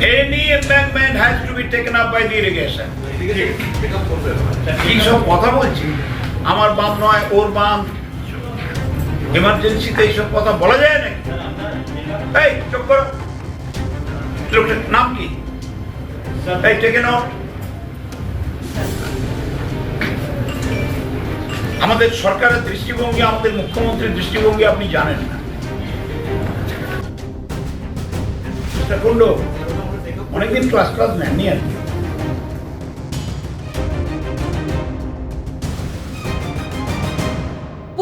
Any embankment has to be taken up by the irrigation. এইসব কথা বলছি আমার বাম নয় ওর বাম এমার্জেন্সিতে এইসব কথা বলা যায় নাকি? এই চুপ করো। লোকটার নাম কি? এই টেকে নাও। আমাদের সরকারের দৃষ্টিভঙ্গি আমাদের মুখ্যমন্ত্রীর দৃষ্টিভঙ্গি আপনি জানেন না। কুন্ডু অনেকদিন ক্লাস ক্লাস নেননি আর কি।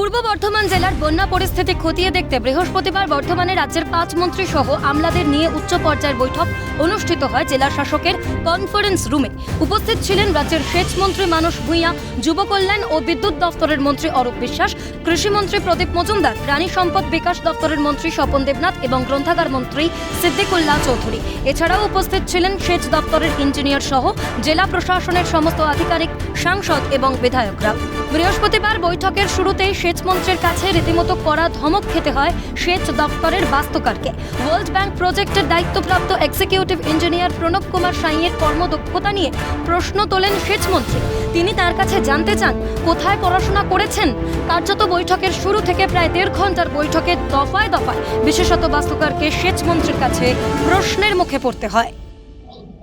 পূর্ব বর্ধমান জেলার বন্যা পরিস্থিতি খতিয়ে দেখতে বৃহস্পতিবার বর্ধমানে রাজ্যের পাঁচ মন্ত্রী সহ আমলাদের নিয়ে উচ্চ পর্যায়ের বৈঠক অনুষ্ঠিত হয় জেলা শাসকের কনফারেন্স রুমে। উপস্থিত ছিলেন রাজ্যের সেচ মন্ত্রী মানস ভূঁইয়া, যুব কল্যাণ ও বিদ্যুৎ দপ্তরের মন্ত্রী অরূপ বিশ্বাস কৃষিমন্ত্রী প্রদীপ মজুমদার, প্রাণী সম্পদ বিকাশ দপ্তরের মন্ত্রী স্বপন দেবনাথ এবং গ্রন্থাগার মন্ত্রী সিদ্দিকুল্লাহ চৌধুরী। এছাড়াও উপস্থিত ছিলেন সেচ দপ্তরের ইঞ্জিনিয়ার সহ জেলা প্রশাসনের সমস্ত আধিকারিক, সাংসদ এবং বিধায়করা। বৃহস্পতিবার বৈঠকের শুরুতেই সেচ মন্ত্রীর কাছে রীতিমতো কড়া ধমক খেতে হয় সেচ দপ্তরের বাস্তুকারকে। ওয়ার্ল্ড ব্যাংক প্রজেক্টের দায়িত্বপ্রাপ্ত এক্সিকিউটিভ ইঞ্জিনিয়ার প্রণব কুমার সাইয়ের কর্মদক্ষতা নিয়ে প্রশ্ন তোলেন সেচ মন্ত্রী তিনি তার কাছে জানতে চান, কোথায় পড়াশোনা করেছেন? কার্যত বৈঠকের শুরু থেকে প্রায় দেড় ঘণ্টার বৈঠকে দফায় দফায় বিশেষত বাস্তুকারকে সেচমন্ত্রীর কাছে প্রশ্নের মুখে পড়তে হয়।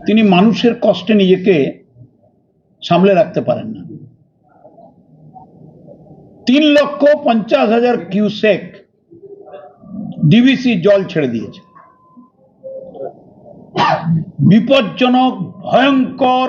তিনি মানুষের কষ্টে নিজেকে সামলে রাখতে পারেন না। তিন লক্ষ পঞ্চাশ হাজার কিউসেক ডিবিসি জল ছেড়ে দিয়েছে বিপজ্জনক ভয়ঙ্কর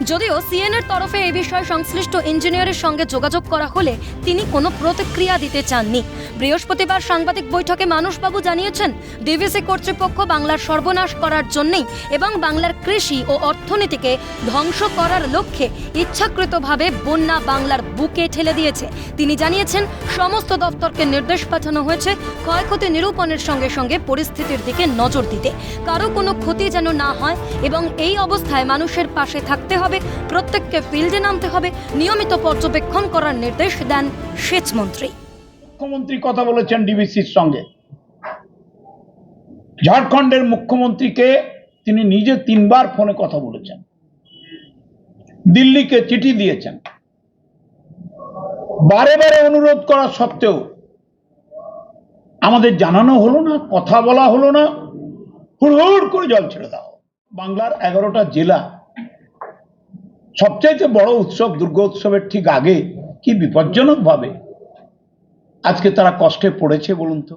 যদিও সিএনএর তরফে এই বিষয়ে সংশ্লিষ্ট ইঞ্জিনিয়ারের সঙ্গে যোগাযোগ করা হলে তিনি কোনো প্রতিক্রিয়া দিতে চাননি। বৃহস্পতিবার সাংবাদিক বৈঠকে মানুষবাবু জানিয়েছেন, ডিভিসি কর্তৃপক্ষ বাংলার সর্বনাশ করার জন্যই এবং বাংলার কৃষি ও অর্থনীতিকে ধ্বংস করার লক্ষ্যে ইচ্ছাকৃতভাবে বন্যা বাংলার বুকে ঠেলে দিয়েছে। তিনি জানিয়েছেন, সমস্ত দপ্তরকে নির্দেশ পাঠানো হয়েছে ক্ষয়ক্ষতি নিরূপণের সঙ্গে সঙ্গে পরিস্থিতির দিকে নজর দিতে। কারও কোনো ক্ষতি যেন না হয় এবং এই অবস্থায় মানুষের পাশে থাকতে হবে, প্রত্যেককে ফিল্ডে নামতে হবে, নিয়মিত পর্যবেক্ষণ করার নির্দেশ দেন সেচ মন্ত্রী মুখ্যমন্ত্রী কথা বলেছেন ডিবিসির সঙ্গে। ঝাড়খণ্ডের মুখ্যমন্ত্রীকে তিনি নিজে তিনবার ফোনে কথা বলেছেন। দিল্লিকে চিঠি দিয়েছেন। বারে বারে অনুরোধ করা সত্ত্বেও আমাদের জানানো হলো না, কথা বলা হলো না। হুড়হুড় করে জল ছেড়ে দাও। বাংলার এগারোটা জেলা সবচাইতে বড় উৎসব দুর্গোৎসবের ঠিক আগে কি বিপজ্জনক ভাবে? আজকে তারা কষ্টে পড়েছে বলুন তো।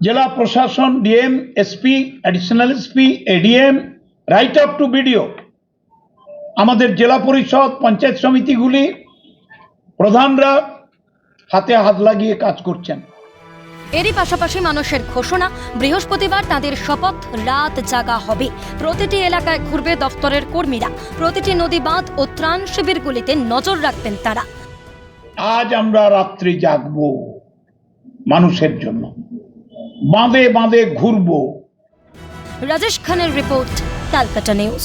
জেলা প্রশাসন, DM, SP additional SP, ADM right up to BDO আমাদের জেলা পরিষদ, পঞ্চায়েত সমিতিগুলি প্রধানরা হাতে হাত লাগিয়ে কাজ করছেন। এরই পাশাপাশি মানুষের ঘোষণা বৃহস্পতিবার তাদের শপথ রাত জাগা হবে। প্রতিটি এলাকায় ঘুরবে দফতরের কর্মীরা। প্রতিটি নদী বাঁধ ও ত্রাণ শিবিরগুলিতে নজর রাখবেন তারা। আজ আমরা রাত্রি জাগব মানুষের জন্য। বাঁধে বাঁধে ঘুরবো। রাজেশ খানের রিপোর্ট ক্যালকাটা নিউজ।